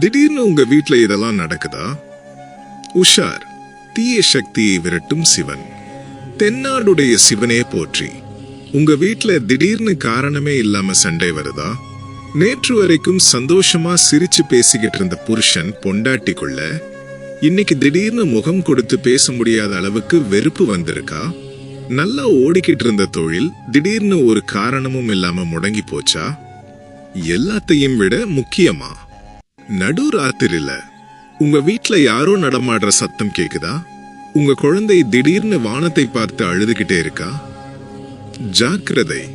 திடீர்னு உங்க வீட்டில் இதெல்லாம் நடக்குதா? உஷார் தீய சக்தியை விரட்டும் சிவன். தென்னாடுடைய சிவனே போற்றி. உங்க வீட்டில் திடீர்னு காரணமே இல்லாம சண்டை வருதா? நேற்று வரைக்கும் சந்தோஷமா சிரிச்சு பேசிக்கிட்டு இருந்த புருஷன் பொண்டாட்டிக்குள்ள இன்னைக்கு திடீர்னு முகம் கொடுத்து பேச முடியாத அளவுக்கு வெறுப்பு வந்திருக்கா? நல்லா ஓடிக்கிட்டு இருந்த தொழில் திடீர்னு ஒரு காரணமும் இல்லாம முடங்கி போச்சா? எல்லாத்தையும் விட முக்கியமா? நடு ராத்திரில உங்க வீட்ல யாரோ நடமாடுற சத்தம் கேக்குதா? உங்க குழந்தை திடீர்னு வானத்தை பார்த்து அழுதுகிட்டே இருக்கா? ஜாக்கிரதை.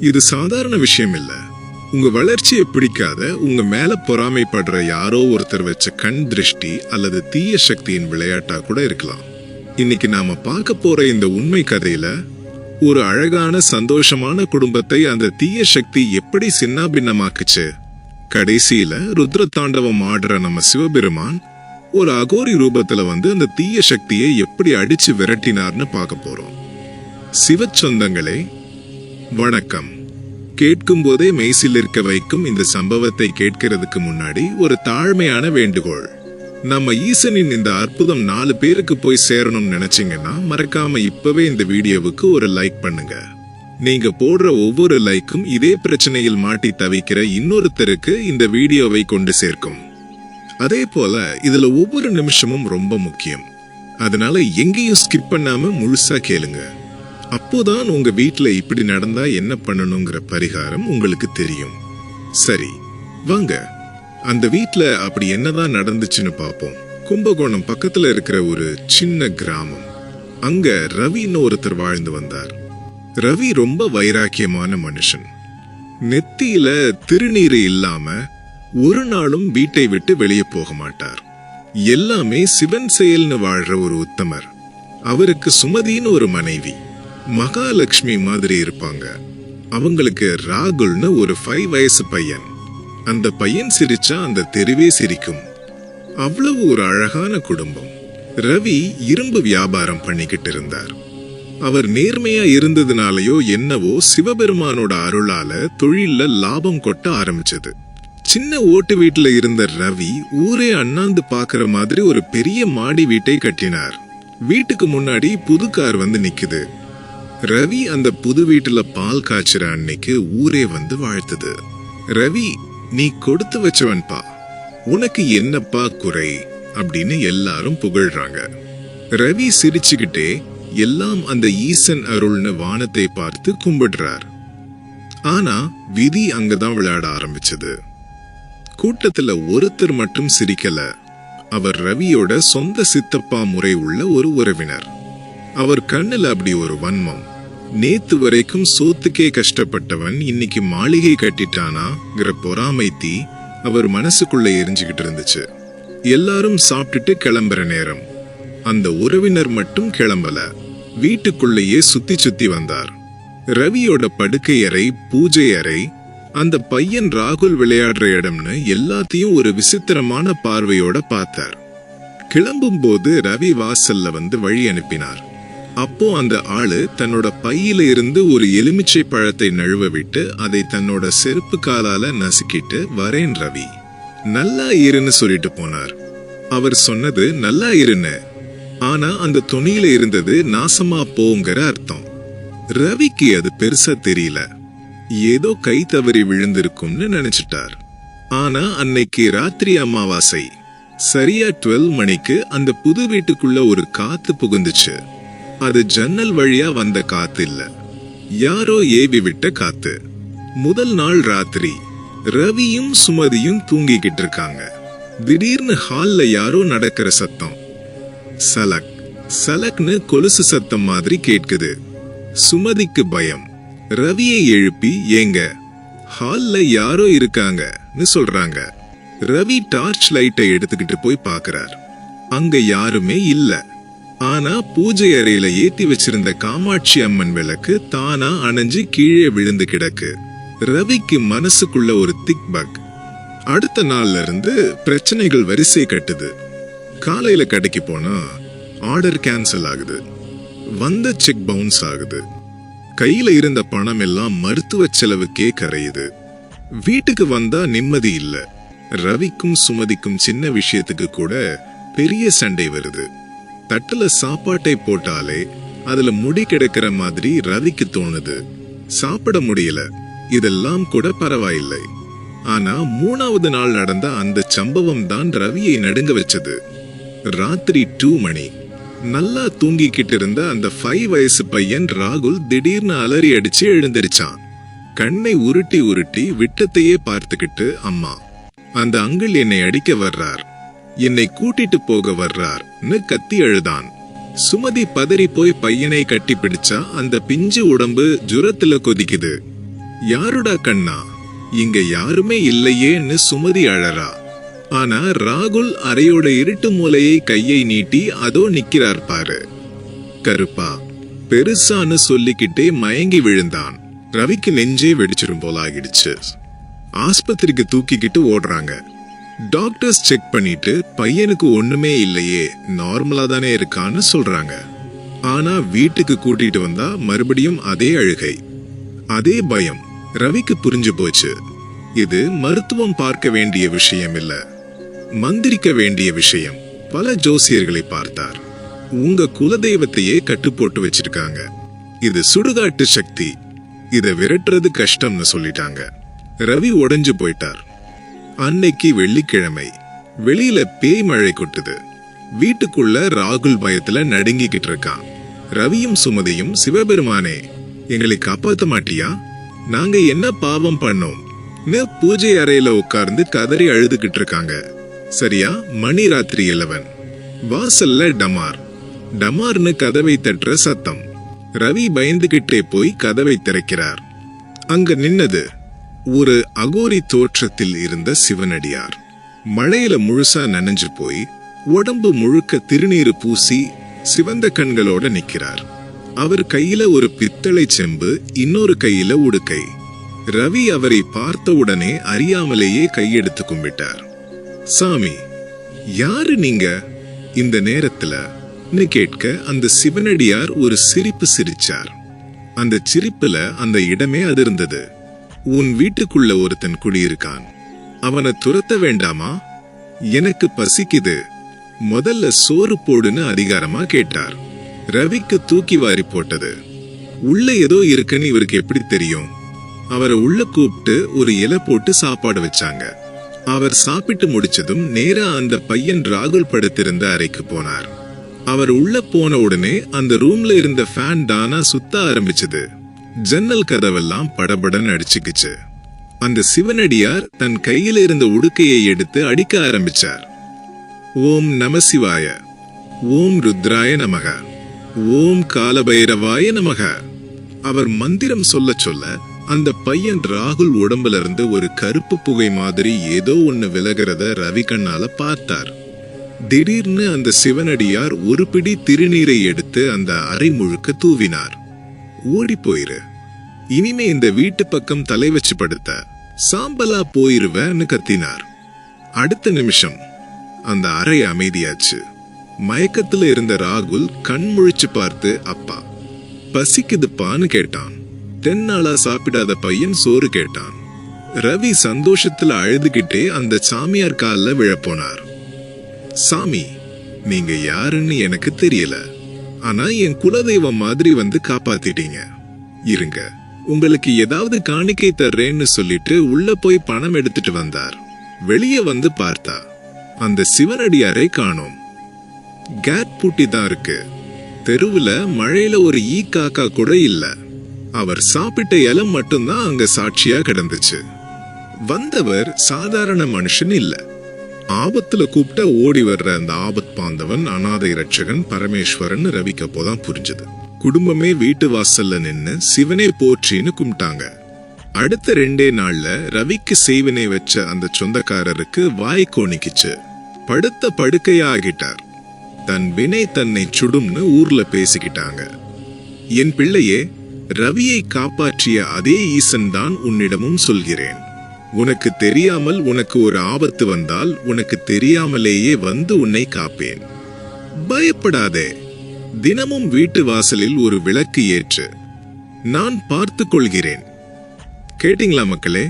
இது சாதாரண விஷயம் இல்ல. உங்க வளர்ச்சியை பிடிக்காத உங்க மேல பொறாமைப்படுற யாரோ ஒருத்தர் வச்ச கண் திருஷ்டி அல்லது தீய சக்தியின் விளையாட்டா கூட இருக்கலாம். இன்னைக்கு நாம பார்க்க போற இந்த உண்மை கதையில ஒரு அழகான சந்தோஷமான குடும்பத்தை அந்த தீய சக்தி எப்படி சின்னாபின்னமாக்குச்சு? கடைசியில ருத்ர தாண்டவம் ஆடுற நம்ம சிவபெருமான் ஒரு அகோரி ரூபத்துல வந்து அந்த தீய சக்தியை எப்படி அடிச்சு விரட்டினார்னு பார்க்க போறோம். சிவச்சொந்தங்களே வணக்கம். கேட்கும் போதே மெய்சில் இருக்க வைக்கும் இந்த சம்பவத்தை கேட்கிறதுக்கு முன்னாடி ஒரு தாழ்மையான வேண்டுகோள். நம்ம ஈசனின் இந்த அற்புதம் நாலு பேருக்கு போய் சேரணும்னு நினைச்சிங்கன்னா மறக்காம இப்பவே இந்த வீடியோவுக்கு ஒரு லைக் பண்ணுங்க. நீங்க போடுற ஒவ்வொரு லைக்கும் இதே பிரச்சனையில் மாட்டி தவிக்கிற இன்னொருத்தருக்கு இந்த வீடியோவை கொண்டு சேர்க்கும். அதே போல இதுல ஒவ்வொரு நிமிஷமும் ரொம்ப முக்கியம். அதனால எங்கேயும் ஸ்கிப் பண்ணாம முழுசா கேளுங்க. அப்போதான் உங்க வீட்டில் இப்படி நடந்தா என்ன பண்ணணுங்கிற பரிகாரம் உங்களுக்கு தெரியும். சரி வாங்க. அந்த வீட்டில் அப்படி என்னதான் நடந்துச்சுன்னு பார்ப்போம் கும்பகோணம் பக்கத்துல இருக்கிற ஒரு சின்ன கிராமம். அங்க ரவின்னு ஒருத்தர் வாழ்ந்து வந்தார். ரவி ரொம்ப வைராக்கியமான மனுஷன். நெத்தியில திருநீரு இல்லாம ஒரு நாளும் வீட்டை விட்டு வெளியே போக மாட்டார். எல்லாமே சிவன் செயல்னு வாழ்ற ஒரு உத்தமர். அவருக்கு சுமதின்னு ஒரு மனைவி. மகாலட்சுமி மாதிரி இருப்பாங்க. அவங்களுக்கு ராகுல்னு ஒரு ஃபைவ் வயசு பையன். அந்த பையன் சிரிச்சா அந்த தெருவே சிரிக்கும். அவ்வளவு ஒரு அழகான குடும்பம். ரவி இரும்பு வியாபாரம் பண்ணிக்கிட்டு இருந்தார். அவர் நேர்மையா இருந்ததுனாலயோ என்னவோ சிவபெருமானோட அருளால தொழில்ல லாபம் கொட்ட ஆரம்பிச்சது. சின்ன ஓட்டு வீட்டுல இருந்த ரவி ஊரே அண்ணாந்து பாக்குற மாதிரி ஒரு பெரிய மாடி வீட்டை கட்டினார். வீட்டுக்கு முன்னாடி புது கார் வந்து நிக்குது. ரவி அந்த புது வீட்டுல பால் காய்ச்சுற அன்னைக்கு ஊரே வந்து வாழ்த்துது. ரவி நீ கொடுத்து வச்சவன்பா. உனக்கு என்னப்பா குறை? அப்படின்னு எல்லாரும் புகழ்றாங்க. ரவி சிரிச்சுக்கிட்டே எல்லாம் அந்த ஈசன் அருள்னு வானத்தை பார்த்து கும்பிடுறார். ஆனா விதி அங்கதான் விளையாட ஆரம்பிச்சது. கூட்டத்துல ஒருத்தர் மட்டும் சிரிக்கல. அவர் ரவியோட சொந்த சித்தப்பா முறை உள்ள ஒரு உறவினர். அவர் கண்ணில் அப்படி ஒரு வன்மம். நேத்து வரைக்கும் சோத்துக்கே கஷ்டப்பட்டவன் இன்னைக்கு மாளிகை கட்டிட்டானாங்கிற பொறாமை தீ அவர் மனசுக்குள்ள எரிஞ்சுக்கிட்டு இருந்துச்சு. எல்லாரும் சாப்பிட்டுட்டு கிளம்புற நேரம். அந்த உறவினர் மட்டும் கிளம்பல. வீட்டுக்குள்ளேயே சுத்தி சுத்தி வந்தார். ரவியோட படுக்கை அறை பூஜை அறை அந்த பையன் ராகுல் விளையாடுற இடம்னு எல்லாத்தையும் ஒரு விசித்திரமான பார்வையோட பார்த்தார். கிளம்பும் போது ரவி வாசல்ல வந்து வழி அனுப்பினார். அப்போ அந்த ஆளு தன்னோட பையில இருந்து ஒரு எலுமிச்சை பழத்தை நழுவ விட்டு அதை தன்னோட செருப்பு காலால நசுக்கிட்டு வரேன் ரவி. நல்லா இருன்னு சொல்லிட்டு போனார். அவர் சொன்னது நல்லா இருன்னு. ஆனா அந்த துணியில இருந்தது நாசமா போங்கிற அர்த்தம். ரவிக்கு அது பெருசா தெரியல. ஏதோ கை தவறி விழுந்திருக்கும்னு நினைச்சிட்டார். ஆனா அன்னைக்கு ராத்திரி அமாவாசை. சரியா டுவெல் மணிக்கு அந்த புது வீட்டுக்குள்ள ஒரு காத்து புகுந்துச்சு. அது ஜன்னல் வழியா வந்த காத்து இல்ல. யாரோ ஏவி விட்ட காத்து. முதல் நாள் ராத்திரி ரவியும் சுமதியும் தூங்கிக்கிட்டு இருக்காங்க. திடீர்னு ஹால்ல யாரோ நடக்கிற சத்தம். சலக். சலக்னு கொலுசு சத்தம் மாதிரி கேட்குது. சுமதிக்கு பயம். ரவியை எழுப்பி ஏங்க ஹால்ல யாரோ இருக்காங்கன்னு சொல்றாங்க. ரவி டார்ச் லைட்டை எடுத்துக்கிட்டு போய் பார்க்கறார். அங்க யாருமே இல்ல. ஆனா பூஜை அறையில ஏத்தி வச்சிருந்த காமாட்சி அம்மன் விளக்கு தானா அணைஞ்சு கீழே விழுந்து கிடக்கு. ரவிக்கு மனசுக்குள்ள ஒரு திக் பக். அடுத்த நாள்ல இருந்து பிரச்சனைகள் வரிசை கட்டுது. காலையில் கடைக்கு போனால் ஆர்டர் கேன்சல் ஆகுது. வந்த செக் பவுன்ஸ் ஆகுது. கையில் இருந்த பணம் எல்லாம் மருத்துவ செலவுக்கே கரையுது. வீட்டுக்கு வந்தா நிம்மதி இல்லை. ரவிக்கும் சுமதிக்கும் சின்ன விஷயத்துக்கு கூட பெரிய சண்டை வருது. தட்டில் சாப்பாட்டை போட்டாலே அதுல முடி கிடக்கிற மாதிரி ரவிக்கு தோணுது. சாப்பிட முடியல. இதெல்லாம் கூட பரவாயில்லை. ஆனா மூணாவது நாள் நடந்த அந்த சம்பவம் தான் ரவியை நடுங்க வச்சது. ராத்திரி டூ மணி. நல்லா தூங்கிக்கிட்டு இருந்த அந்த ஃபைவ் வயசு பையன் ராகுல் திடீர்னு அலறி அடிச்சு எழுந்திருச்சான். கண்ணை உருட்டி உருட்டி விட்டத்தையே பார்த்துக்கிட்டு அம்மா அந்த அங்கிள் என்னை அடிக்க வர்றார். என்னை கூட்டிட்டு போக வர்றார்னு கத்தி அழுதான். சுமதி பதறி போய் பையனை கட்டி பிடிச்சா அந்த பிஞ்சு உடம்பு ஜுரத்துல கொதிக்குது. யாருடா கண்ணா? இங்க யாருமே இல்லையேன்னு சுமதி அழறா. ஆனா ராகுல் அறையோட இருட்டு மூலையை கையை நீட்டி அதோ நிக்கிறார் பாரு. கருப்பா பெருசான்னு சொல்லிக்கிட்டே மயங்கி விழுந்தான். ரவிக்கு நெஞ்சே வெடிச்சிரும் போல ஆகிடுச்சு ஆஸ்பத்திரிக்கு தூக்கிக்கிட்டு ஓடுறாங்க. டாக்டர்ஸ் செக் பண்ணிட்டு பையனுக்கு ஒண்ணுமே இல்லையே நார்மலா தானே இருக்கான்னு சொல்றாங்க. ஆனா வீட்டுக்கு கூட்டிட்டு வந்தா மறுபடியும் அதே அழுகை. அதே பயம். ரவிக்கு புரிஞ்சு போச்சு. இது மருத்துவம் பார்க்க வேண்டிய விஷயம் இல்லை. மந்திரிக்க வேண்டிய விஷயம். பல ஜோசியர்களை பார்த்தார். உங்க குலதெய்வத்தையே கட்டு போட்டு வச்சிருக்காங்க. இது சுடுகாட்டு சக்தி. இதை விரட்டுறது கஷ்டம்னு சொல்லிட்டாங்க. ரவி உடைஞ்சு போயிட்டார். அன்னைக்கு வெள்ளிக்கிழமை. வெளியில பேய் மழை கொட்டுது. வீட்டுக்குள்ள ராகுல் பயத்துல நடுங்கிக்கிட்டு இருக்கான். ரவியும் சுமதியும் சிவபெருமானே எங்களை காப்பாத்த மாட்டியா? நாங்க என்ன பாவம் பண்ணோம்? பூஜை அறையில உட்கார்ந்து கதறி அழுதுகிட்டு இருக்காங்க. சரியா? மணி ராத்திரி இலவன் வாசல்ல டமார். டமார்னு கதவை தட்டுற சத்தம். ரவி பயந்துகிட்டே போய் கதவை திறக்கிறார். அங்க நின்னது ஒரு அகோரி தோற்றத்தில் இருந்த சிவனடியார். மழையில முழுசா நனைஞ்சு போய் உடம்பு முழுக்க திருநீர் பூசி சிவந்த கண்களோட நிக்கிறார். அவர் கையில ஒரு பித்தளை செம்பு இன்னொரு கையில உடுக்கை. ரவி அவரை பார்த்த உடனே அறியாமலேயே கையெடுத்து கும்பிட்டார். சாமி யாரு நீங்க? இந்த நேரத்துல கேட்க அந்த சிவனடியார் ஒரு சிரிப்பு சிரிச்சார். அந்த சிரிப்புல அந்த இடமே அதிர்ந்தது. உன் வீட்டுக்குள்ள ஒருத்தன் குடியிருக்கான். அவனை துரத்த வேண்டாமா? எனக்கு பசிக்குது. முதல்ல சோறு போடுன்னு அதிகாரமா கேட்டார். ரவிக்கு தூக்கி வாரி போட்டது. உள்ள ஏதோ இருக்குன்னு இவருக்கு எப்படி தெரியும்? அவரை உள்ள கூப்பிட்டு ஒரு இலை போட்டு சாப்பாடு வச்சாங்க. அவர் சாப்பிட்டு முடிச்சதும் நேரா அந்த பையன் ராகுல் படுத்திருந்த அறைக்கு போனார். அவர் உள்ள போன உடனே அந்த ரூம்ல இருந்த ஃபேன் தானா சுத்த ஆரம்பிச்சது. ஜன்னல் கதவெல்லாம் படபடன்னு அடிச்சுக்கிச்சு. அந்த சிவனடியார் தன் கையில இருந்த உடுக்கையை எடுத்து அடிக்க ஆரம்பிச்சார். ஓம் நமசிவாய ஓம் ருத்ராய நமக. ஓம் காலபைரவாய நமக. அவர் மந்திரம் சொல்ல சொல்ல அந்த பையன் ராகுல் உடம்புல இருந்து ஒரு கருப்பு புகை மாதிரி ஏதோ ஒன்று விலகிறத ரவி கண்ணால பார்த்தார். திடீர்னு அந்த சிவனடியார் ஒரு பிடி திருநீரை எடுத்து அந்த அறை முழுக்க தூவினார். ஓடி போயிரு. இனிமே இந்த வீட்டு பக்கம் தலை வச்சு படுத்த. சாம்பலா போயிருவேன்னு கத்தினார். அடுத்த நிமிஷம் அந்த அறை அமைதியாச்சு. மயக்கத்துல இருந்த ராகுல் கண் முழிச்சு பார்த்து அப்பா பசிக்குதுப்பான்னு கேட்டான். தென்னாளா சாப்பிடாத பையன் சோறு கேட்டான். ரவி சந்தோஷத்துல அழுதுகிட்டே அந்த சாமியார் கால்ல விழப்போனார். சாமி நீங்க யாருன்னு எனக்கு தெரியல. ஆனா என் குலதெய்வம் மாதிரி வந்து காப்பாத்திட்டீங்க. இருங்க உங்களுக்கு ஏதாவது காணிக்கை தர்றேன்னு சொல்லிட்டு உள்ள போய் பணம் எடுத்துட்டு வந்தார். வெளியே வந்து பார்த்தா அந்த சிவனடியாரை காணோம். கேட் பூட்டி தான் இருக்கு. தெருவுல மழையில ஒரு ஈ காக்கா கூட இல்லை. அவர் சாப்பிட்ட இலம் மட்டும்தான் அங்க சாட்சியா கிடந்துச்சு. வந்தவர் சாதாரண மனுஷன் இல்ல. ஆபத்துல கூப்பிட்டா ஓடி வர்ற அந்த ஆபத் பாந்தவன் அனாதை ரட்சகன் பரமேஸ்வரன் ரவிக்கு அப்போதான் புரிஞ்சது. குடும்பமே வீட்டு வாசல்ல நின்னு சிவனே போற்றின்னு கும்பிட்டாங்க. அடுத்த ரெண்டே நாள்ல ரவிக்கு செய்வினை வச்ச அந்த சொந்தக்காரருக்கு வாய் கோணிக்குச்சு. படுத்த படுக்கையாகிட்டார். தன் வினை தன்னை சுடும்னு ஊர்ல பேசிக்கிட்டாங்க. என் பிள்ளையே ரவியை காப்பாற்றிய அதே ஈசன் தான் உன்னிடமும் சொல்கிறேன். உனக்கு தெரியாமல் உனக்கு ஒரு ஆபத்து வந்தால் உனக்கு தெரியாமலேயே வந்து உன்னை காப்பேன். பயப்படாதே. தினமும் வீட்டு வாசலில் ஒரு விளக்கு ஏற்று. நான் பார்த்து கொள்கிறேன். கேட்டிங்களா மக்களே?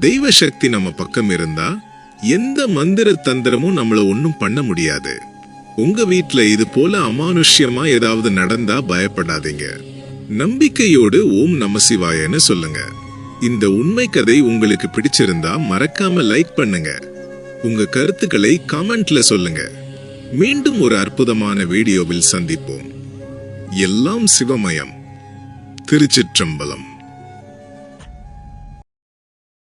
தெய்வ சக்தி நம்ம பக்கம் இருந்தா எந்த மந்திர தந்திரமும் நம்மள ஒன்றும் பண்ண முடியாது. உங்க வீட்டில் இது போல அமானுஷ்யமா ஏதாவது நடந்தா பயப்படாதீங்க. நம்பிக்கையோடு ஓம் நம சிவாயன்னு சொல்லுங்க. இந்த உண்மை கதை உங்களுக்கு பிடிச்சிருந்தா மறக்காம லைக் பண்ணுங்க. உங்க கருத்துக்களை கமெண்ட்ல சொல்லுங்க. மீண்டும் ஒரு அற்புதமான வீடியோவில் சந்திப்போம். எல்லாம் சிவமயம். திருச்சிற்றம்பலம்.